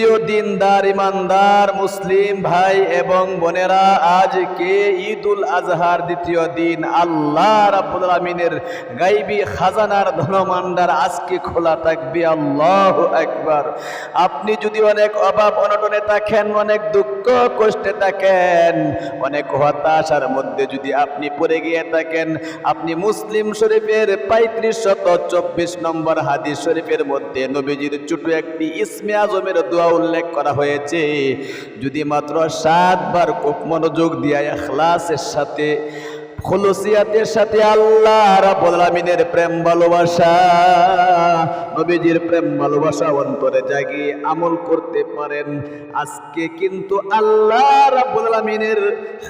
প্রিয় দিনদার, ইমানদার, মুসলিম ভাই এবং বোনেরা আজকে ঈদুল আজহার দ্বিতীয় দিন। আল্লাহ রাবুল আমিনের গাইবি খাজানার ধনমান্ডার আজকে খোলা থাকবে। আল্লাহ একবার আপনি যদি অনেক অভাব, অনটনে থাকেন, অনেক দুঃখ কষ্টে থাকেন, অনেক হতাশার মধ্যে যদি আপনি পড়ে গিয়ে থাকেন, আপনি মুসলিম শরীফের পঁয়ত্রিশ শত চব্বিশ নম্বর হাদিস শরীফের মধ্যে নবীজির ছোট একটি ইসমে আজমের দোয়া উল্লেখ করা হয়েছে। যদি মাত্র সাতবার খুব মনোযোগ দিয়ে এখলাসের সাথে খলুসিয়াতের সাথে আল্লাহ আলামিনের প্রেম ভালোবাসা, নবীজির প্রেম ভালোবাসা অন্তরে জাগিয়ে আমল করতে পারেন। আজকে কিন্তু আল্লাহ রাব্বুল আলামিনের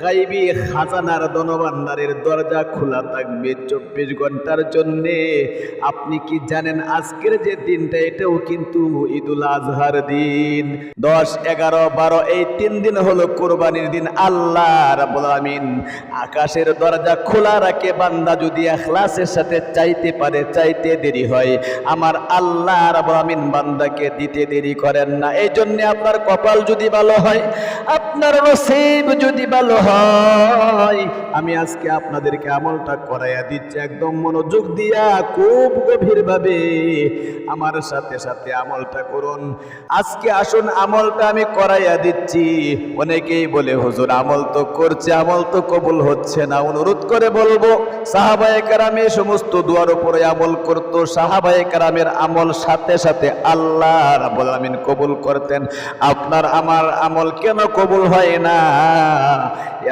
গাইবি খাজানার ধনভাণ্ডারের দরজা খোলা থাকবে চব্বিশ ঘণ্টার জন্যে। আপনি কি জানেন আজকের যে দিনটা? এটাও কিন্তু ঈদুল আজহার দিন। দশ, এগারো, বারো, এই তিন দিন হলো কোরবানির দিন। আল্লাহ রাব্বুল আলামিন আকাশের দরজা খোলা রাখে, বান্দা যদি এখলাসের সাথে চাইতে পারে, চাইতে দেরি হয়। আমার আল্লাহ আর আমিন বান্দাকে দিতে দেরি করেন না। এই জন্যে আপনার কপাল যদি ভালো হয় আপনার নসিব যদি ভালো হয়, আমি আজকে আপনাদেরকে আমলটা করাইয়া দিচ্ছি। একদম মনোযোগ দিয়া, খুব গভীর ভাবে আমার সাথে সাথে আমলটা করুন। আজকে আসুন, আমলটা আমি করাইয়া দিচ্ছি। অনেকেই বলে, হুজুর, আমল তো করছে, আমল তো কবুল হচ্ছে না। অনুরোধ করে বলব, সাহাবায়ে কারামে সমস্ত দুয়ার উপরে আমল করত। সাহাবায়ে কারামের আমল সাথে সাথে আল্লাহ রাব্বুল আলামিন কবুল করতেন। আপনার, আমার আমল কেন কবুল হয় না।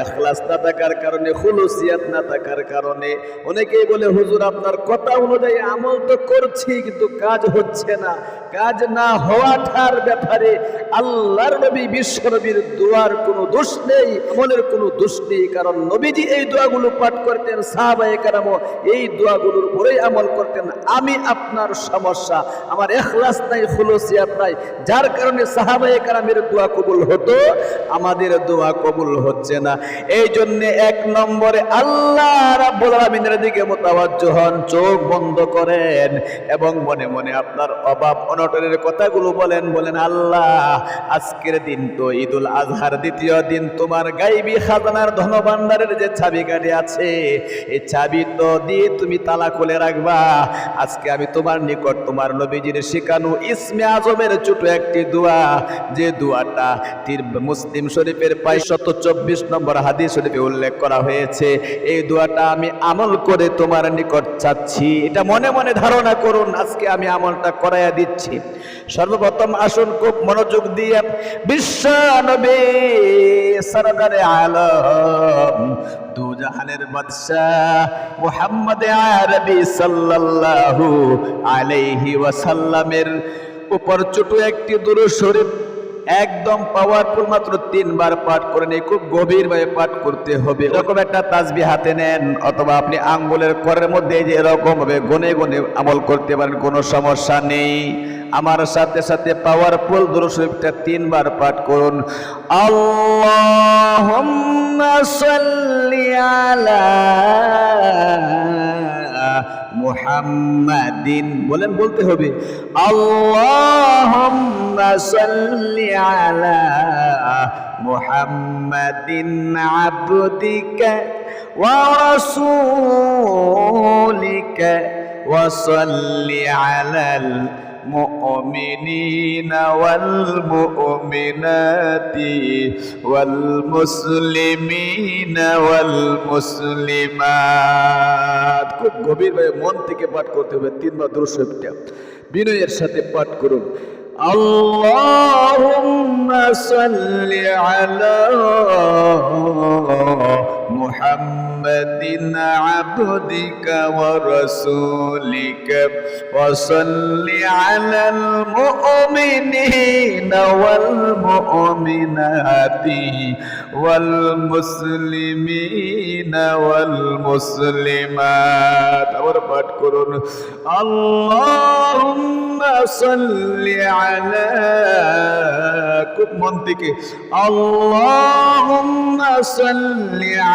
ইখলাস না থাকার কারণে, খুলুসিয়াত না থাকার কারণে অনেকেই বলে, হুজুর, আপনার কথা অনুযায়ী আমল তো করছি, কিন্তু কাজ হচ্ছে না। কাজ না হওয়াটার ব্যাপারে আল্লাহর নবী, বিশ্ব নবীর দোয়ার কোনো দোষ নেই, আমলের কোনো দোষ নেই। কারণ নবীজি এই দোয়াগুলো পাঠ করতেন, সাহাবায়ে কারামও এই দোয়াগুলোর উপরেই আমল করতেন। আমি আপনার সমস্যা, আমার এখলাস নাই, খুলুসিয়াত নাই। যার কারণে সাহাবায়ে কারামের দোয়া কবুল হতো আমাদের দোয়া কবুল হচ্ছে না। এই জন্য এক নম্বরে আল্লাহ রাব্বুল আলামিনের দিকে মোতাবাজ্জ হন, চোখ বন্ধ করেন এবং মনে মনে আপনার অভাব অনটনের কথাগুলো বলেন বলেন, আল্লাহ, আজকের দিন তো ঈদুল আজহার দ্বিতীয় দিন, তোমার গাইবি খাজানার ধনভাণ্ডারের যে চাবি গাড়ি আছে, এই চাবি তো দিয়ে তুমি তালা খুলে রাখবা। আজকে আমি তোমার নিকট তোমার নবীজির শিখানো ইসমে আজমের ছোট একটি দোয়া, যে দোয়াটা তীর মুসলিম শরীফের শত চব্বিশ নম্বর হাদিস শরীফে উল্লেখ করা হয়েছে, এই দোয়াটা আমি আমল করে তোমার নিকট চাচ্ছি। এটা মনে মনে ধারণা করুন, আজকে আমি আমলটা করাইয়া দিচ্ছি। সর্বপ্রথম আসুন খুব মনোযোগ দিয়ে, বিশ্ব নবী সরকারে আলম দু জাহানের বাদশাহ মুহাম্মদ আরবি সাল্লাল্লাহু আলাইহি ওয়াসাল্লামের উপর ছোট একটি দুরূদ শরীফ একদম পাওয়ারফুল মাত্র তিনবার পাঠ করে নিয়ে খুব গভীরভাবে পাঠ করতে হবে। এরকম একটা তাজবি হাতে নেন অথবা আপনি আঙ্গুলের করের মধ্যে যে এরকম ভাবে গনে গনে আমল করতে পারেন, কোনো সমস্যা নেই। আমার সাথে সাথে পাওয়ারফুল দুরুশরীফটা তিনবার পাঠ করুন। আল্লাহুম্মা সাল্লি মুহাম্মাদিন। বলেন বলতে হবে আল্লাহুম্মা সাল্লি আলা মুহাম্মাদিন আবদিকা ওয়া রাসূলিকা সাল্লি আলাল المؤمنين والمؤمنات والمسلمين والمسلمات খুব গভীরভাবে মন থেকে পাঠ করতে হবে তিনবার দুরুশরীফটা বিনয়ের সাথে পাঠ করুন اللهم صل على محمد عبدك ورسولك وصل على المؤمنين والمؤمنات والمسلمين والمسلمات আবার পাঠ করুন اللهم صل على খুব মন থেকে আল্লাহুম্মা সাল্লি আলা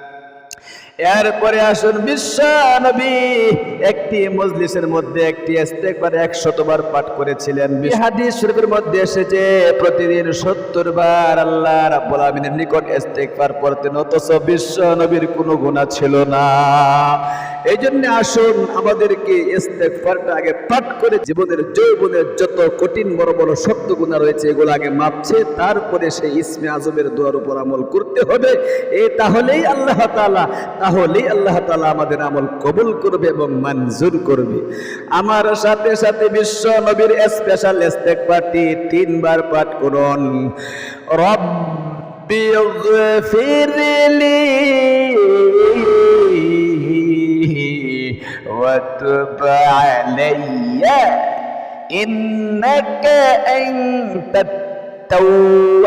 এরপরে আসুন বিশ্ব নবী। একটি মজলিসের মধ্যে একটি ইস্তেগফার একশতবার পাঠ করেছিলেন। হাদিস মধ্যে এসেছে, প্রতিদিন সত্তর বার আল্লাহ রাব্বুল আমিনের নিকট ইস্তেগফার পড়তেন, অথচ বিশ্ব নবীর কোনো গুনাহ ছিল না। এই জন্য আসুন, আমাদেরকে ইস্তেগফারটা আগে পাঠ করে জীবনের যৌবনের যত কঠিন বড় বড় শক্ত গুণা রয়েছে, এগুলো আগে মাপছে, তারপরে সেই ইসমে আজমের দোয়ার উপর আমল করতে হবে। এ তাহলেই আল্লাহ তাআলা তাহলেই আল্লাহ তাআলা আমাদের আমল কবুল করবে এবং মঞ্জুর করবে আমার সাথে সাথে বিশ্ব নবীর স্পেশাল ইস্তেগফারটি তিনবার পাঠ করুন রব্বি اغفر وتب علي إنك أنت التواب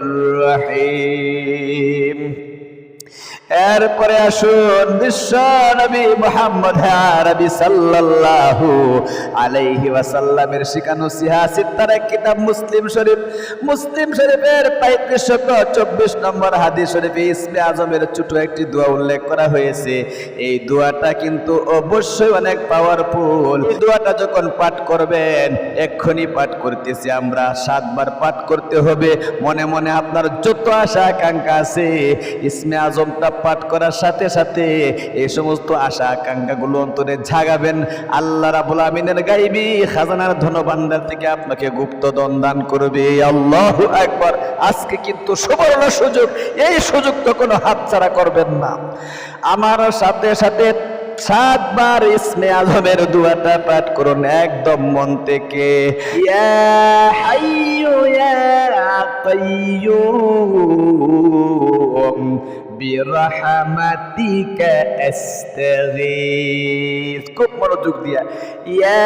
الرحيم এরপরে আসুন বিশ্ব নবী মোহাম্মদ আরবি সাল্লাল্লাহু আলাইহি ওয়াসাল্লামের শিখানো এক কিতাব মুসলিম শরীফ। মুসলিম শরীফের পঁয়ত্রিশশত চব্বিশ নম্বর হাদিস শরীফে ইসমে আজমের ছোট একটি দোয়া উল্লেখ করা হয়েছে। এই দোয়াটা কিন্তু অবশ্যই অনেক পাওয়ারফুল দোয়াটা যখন পাঠ করবেন, এক্ষুনি পাঠ করতেছি আমরা। সাতবার পাঠ করতে হবে। মনে মনে আপনার যত আশা আকাঙ্ক্ষা আছে, ইসমে আজমটা পাঠ করার সাথে সাথে এই সমস্ত আশা আকাঙ্ক্ষাগুলো অন্তরে জাগাবেন। আল্লাহ রাবুল আমিনের গাইবি খাজানার ধনভাণ্ডার থেকে আপনাকে গুপ্তদন দান করবে। আল্লাহ একবার আজকে কিন্তু সুবর্ণ সুযোগ। এই সুযোগ তো কোনো হাতছাড়া করবেন না। আমার সাথে সাথে সাতবার ইসমে আজমের দুয়াটা পাঠ করুন একদম মন থেকে। ইয়া হাইয়ু ইয়া কাইয়ুম বিরহমাতিকা আস্তাগীথ খুব মনোযোগ দিয়া ইয়া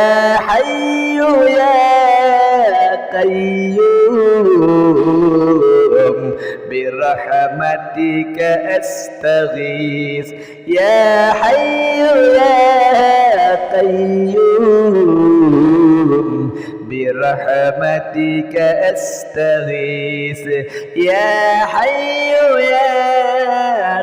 হাইয়ু ইয়া কাইয়ুম برحمتك أستغيث يا حي يا قيوم برحمتك أستغيث يا حي يا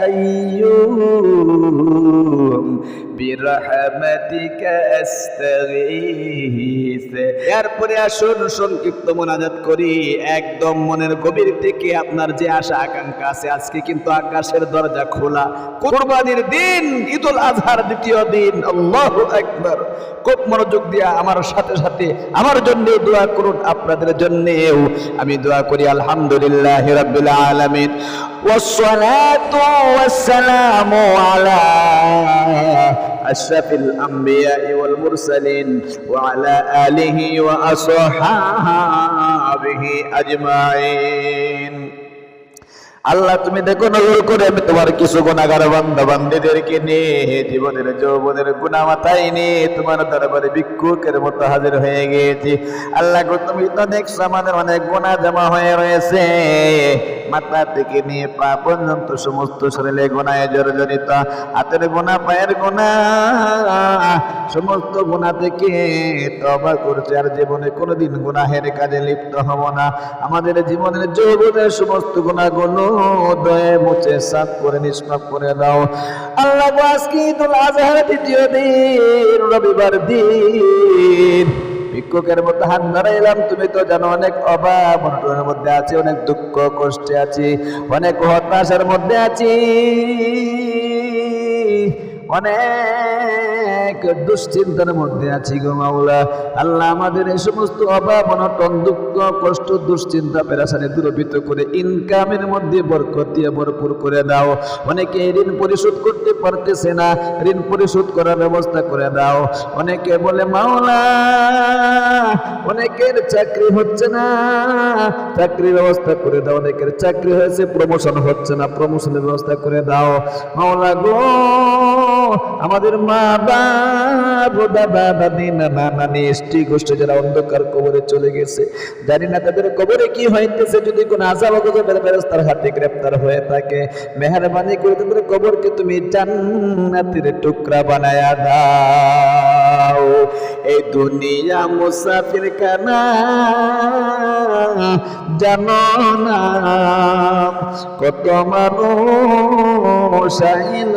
قيوم برحمتك أستغيث. এরপরে আসুন সংক্ষিপ্ত মোনাজাত করি একদম মনের গভীর থেকে আপনার যে আশা আকাঙ্ক্ষা আছে আজকে কিন্তু আকাশের দরজা খোলা কোরবানির দিন ঈদুল আজহার দ্বিতীয় দিন আল্লাহু আকবার খুব মনোযোগ দিয়া আমার সাথে সাথে আমার জন্য দোয়া করুন আপনাদের জন্যেও আমি দোয়া করি আলহামদুলিল্লাহ রাব্বিল আলামিন والصلاة والسلام على أشرف الأنبياء والمرسلين وعلى آله وأصحابه أجمعين আল্লাহ তুমি দেখো নজর করে আমি তোমার কিছু গুণাগার বান্ধব বান্ধবদেরকে নিয়ে জীবনের যৌবনের গুণা মাথায় নিয়ে তোমার দরবারে ভিক্ষুকের মতো হাজির হয়ে গিয়েছি আল্লাহ গো তুমি তো দেখছো আমাদের অনেক গুণা জমা হয়ে রয়েছে মাথা থেকে নিয়ে পা পর্যন্ত সমস্ত শরীরে গুণায় জর্জরিত, হাতের গুণা পায়ের গোনা, সমস্ত গুণা থেকে তবা করছে আর জীবনে কোনোদিন গুনাহের কাজে লিপ্ত হব না। আমাদের জীবনের যৌবনের সমস্ত গুণাগুলো দয়ে মুছে সাফ করে, নিষ্পাপ করে দাও। আল্লাহ আজকে ঈদুল আজহার দ্বিতীয় দিন, রবিবার দিন ভিক্ষুকের মতো হাত ধরাইলাম, তুমি তো জানো অনেক অভাব, অনটনের মধ্যে আছি, অনেক দুঃখ, কষ্টে আছি, অনেক হতাশার মধ্যে আছি। অনেক দুশ্চিন্তার মধ্যে আছি গো মাওলা। আল্লাহ আমাদের এই সমস্ত অভাব, অনটন, দুঃখ, কষ্ট, দুশ্চিন্তা পেরাসানি দূরবিত করে ইনকামের মধ্যে বরকত দিয়ে ভরপুর করে দাও। অনেকে ঋণ পরিশোধ করতে পারতেছে না, ঋণ পরিশোধ করার ব্যবস্থা করে দাও। অনেকে বলে, মাওলা, অনেকের চাকরি হচ্ছে না। চাকরির ব্যবস্থা করে দাও, অনেকের চাকরি হয়েছে প্রমোশন হচ্ছে না প্রমোশনের ব্যবস্থা করে দাও। মাওলা গো আমাদের মা বাবা দাদা দাদি নানা নানি এসটি গোষ্ঠী যারা অন্ধকার কবরে চলে গেছে, জানি না তাদের কবরে কি হইতেছে, যদি কোন আজাব গজবের ফেরেশতার হাতে গ্রেফতার হয়ে থাকে, মেহরবানি করে তাদের কবরকে তুমি জান্নাতের টুকরা বানায়া দাও। এই দুনিয়া মুসাফির খানা জানো না কত মানুষ আইল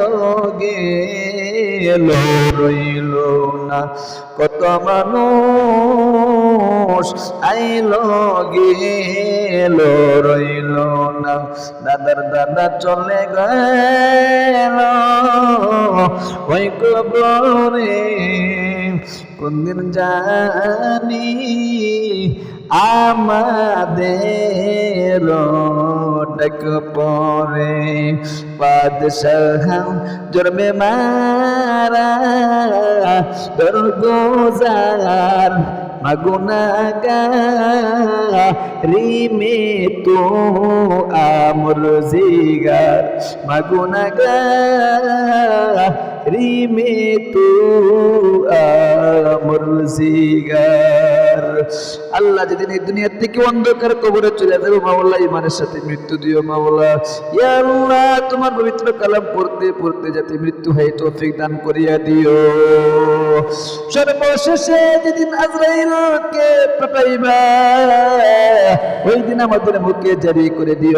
গেল রইল না। কত মানুষ আইল, গেল, রইল না। দাদার দাদা চলে গেল। ওই কবরে কোনদিন জানি আমাদের পরে বাদশাহ জন্মে মারা দরগোজার মগুনাগা রিমে তো আমর জিগার মগুনাগা আল্লাহ যেদিন এই দুনিয়ার থেকে অন্ধকার কবরে চলে যাবে, মাওলা ইমানের সাথে মৃত্যু দিও মাওলা। ইয়া আল্লাহ, তোমার পবিত্র কালাম পড়তে পড়তে যাতে মৃত্যু হয়, তৌফিক দান করিয়া দিও। সর্বশেষে যেদিন আজরাইলকে পাঠাইবা, ওই দিন আমাদের মুখে জারি করে দিও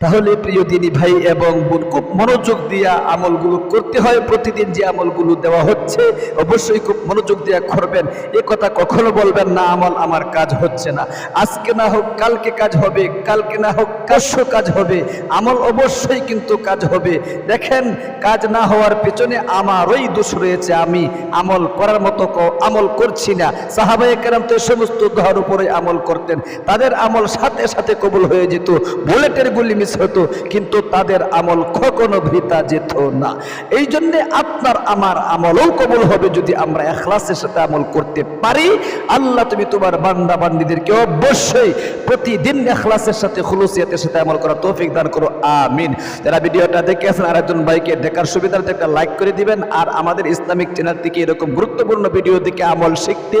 তাহলে প্রিয় দিনী ভাই এবং বোন, খুব মনোযোগ দিয়া আমলগুলো করতে হয়। প্রতিদিন যে আমলগুলো দেওয়া হচ্ছে, অবশ্যই খুব মনোযোগ দিয়া করবেন। এ কথা কখনো বলবেন না, আমল আমার কাজ হচ্ছে না। আজকে না হোক, কালকে কাজ হবে, কালকে না হোক, পরশু কাজ হবে। আমল অবশ্যই কিন্তু কাজ হবে। দেখেন, কাজ না হওয়ার পেছনে আমারই দোষ রয়েছে। আমি আমল করার মতো আমল করছি না। সাহাবায়ে কেরাম তো সমস্ত দোহার উপরে আমল করতেন। তাদের আমল সাথে সাথে কবুল হয়ে যেত। বুলেটের গুলি মিস হতো, কিন্তু তাদের আমল কখনো ভৃতা যেত না। এই জন্যে আপনার আমার আমলও কবুল হবে যদি আমরা এখলাসের সাথে আমল করতে পারি। আল্লাহ তুমি তোমার বান্দা বান্দিদেরকে অবশ্যই প্রতিদিন এখলাসের সাথে, খুলুসিয়াতের সাথে আমল করা তৌফিক দান করো। আমিন। যারা ভিডিওটা দেখে আছেন আর একজন ভাইকে দেখার সুবিধার্থে একটা লাইক করে দিবেন। আর আমাদের ইসলামিক চ্যানেল থেকে এরকম গুরুত্বপূর্ণ ভিডিও থেকে আমল শিখতে,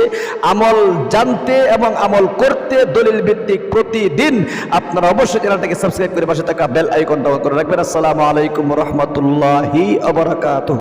আমল জানতে এবং আমল করতে দলিল ভিত্তিক প্রতিদিন আপনারা অবশ্যই চ্যানেলটাকে সাবস্ক্রাইব করে পাশে থাকা বেল আইকনটা করে রাখবেন। আসসালামু আলাইকুম রহমতুল্লাহি আবরাকাতুহ